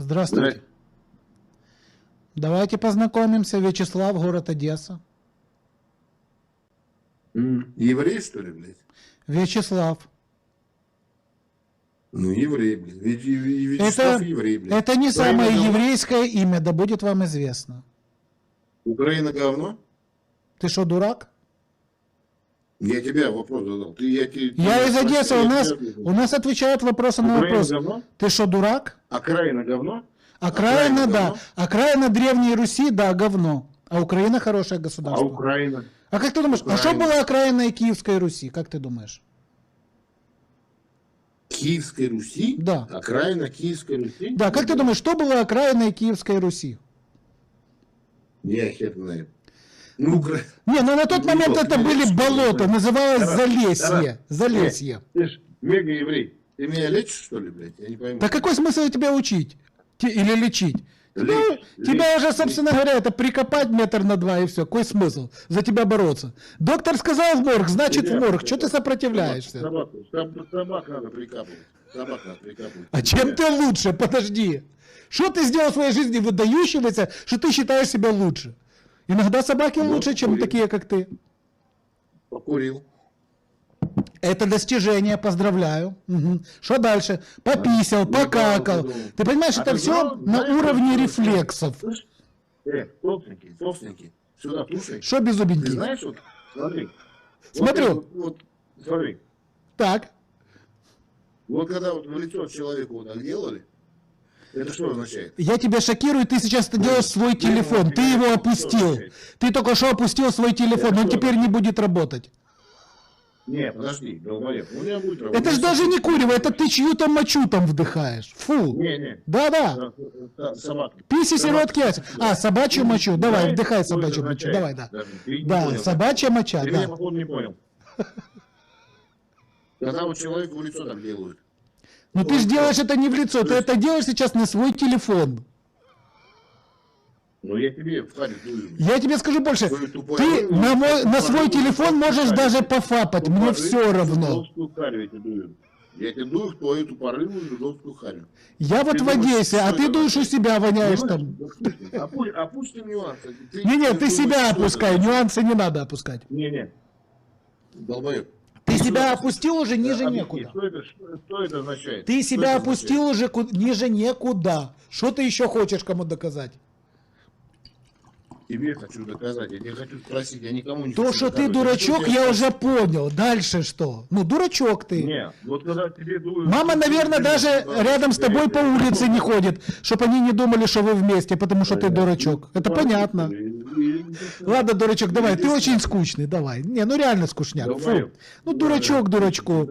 Здравствуйте. Здрасте. Давайте познакомимся. Вячеслав, город Одесса. Еврей, что ли, блядь? Вячеслав. Ну, еврей, блядь. Вячеслав Это, еврей, блядь. это не Украина самое говно? еврейское имя, да будет вам известно. Украина говно? Ты что, дурак? Я тебя вопрос задал. Ты, я, тебе, Я ты из Одессы, я у нас, ответил. у нас отвечают вопросы на Украина вопрос. говно? Ты что, дурак? Окраина говно? Окраина, Окраина да. говно? Окраина Древней Руси, да, говно. А Украина хорошее А государство. Украина? А как ты думаешь, а что Украина. было окраиной Киевской Руси? Как ты думаешь? Киевской Руси? Да. Окраина Киевской Руси? Да, как ты думаешь, что было окраиной Киевской Руси? Я хер знаю. Ну, Укра... Не, ну на тот Ну, момент вот, это ну, были болота, называлось Тарас, Залесье. Тарас, Залесье. Ты ж мега-еврей. Ты меня лечишь, что ли, блядь? Я не пойму. Да какой смысл тебя учить? Или лечить? Тебя, Лечь, тебя лечь, уже, собственно говоря, это прикопать метр на два и все. Какой смысл за тебя бороться? Доктор сказал в морг, значит в морг. Что ты сопротивляешься? Собаку, собаку, собак надо прикапывать. Собак надо прикапывать. А чем ты лучше? Подожди. Что ты сделал в своей жизни выдающегося, что ты считаешь себя лучше? Иногда собаки Ну, лучше, чем курил. такие, как ты. Покурил. Это достижение, поздравляю. Мгм. Что дальше? Пописал, Ну, покакал. Ты понимаешь, А это ты все на уровне рефлексов. Э, собственники, собственники, сюда слушай. Что Ты беззубенький? знаешь, вот, смотри. Смотрю. Вот, вот, смотри. Так. Вот когда вот в лицо человеку вот так делали, это что означает? Я тебя шокирую, ты сейчас это делаешь свой телефон. Ты его опустил. Ты только что опустил свой телефон, он теперь не будет работать. Не, подожди, долбоеб, у меня будет работать. Это же даже не курево, это ты чью-то мочу там вдыхаешь. Фу. Не, не. Да-да. Да, да, Собака. Писи, сиротки, яйца. А, собачью мочу. Давай, вдыхай собачью мочу. Давай, да. Да, собачья моча, да. походу, не понял. Когда вот человеку в лицо так делают. Но ты же делаешь это не в лицо, ты это делаешь сейчас на свой телефон. Ну, я тебе в харю дую. Я тебе скажу больше. Тупую- Ты на, мой, на свой телефон можешь харю. даже пофапать, мне Тупорылую все равно. харю я тебе дую. Я тебе дую в твою тупорылую жидовскую харю. Я вот Ты в думаешь, Одессе, а ты дуешь у себя, воняешь там. Опу- Опустим нюансы. Не-не, ты себя это? опускай, нюансы не надо опускать. Не-не. Долбоеб. Ты Что себя это? опустил уже ниже Объясни, некуда. Что это, что, что это означает? Ты Что себя опустил уже ниже некуда. Что ты еще хочешь кому доказать? Тебе хочу доказать, я тебе хочу спросить, я никому не То, что ты дурачок, я уже понял. Дальше что? Ну, дурачок ты. Не, вот когда тебе дуют... Мама, наверное, даже рядом с тобой по улице не ходит, чтобы они не думали, что вы вместе, потому что ты дурачок. Это понятно. Ладно, дурачок, давай, ты очень скучный, давай. Не, ну реально скучняк. Фу. Ну, дурачок дурачку.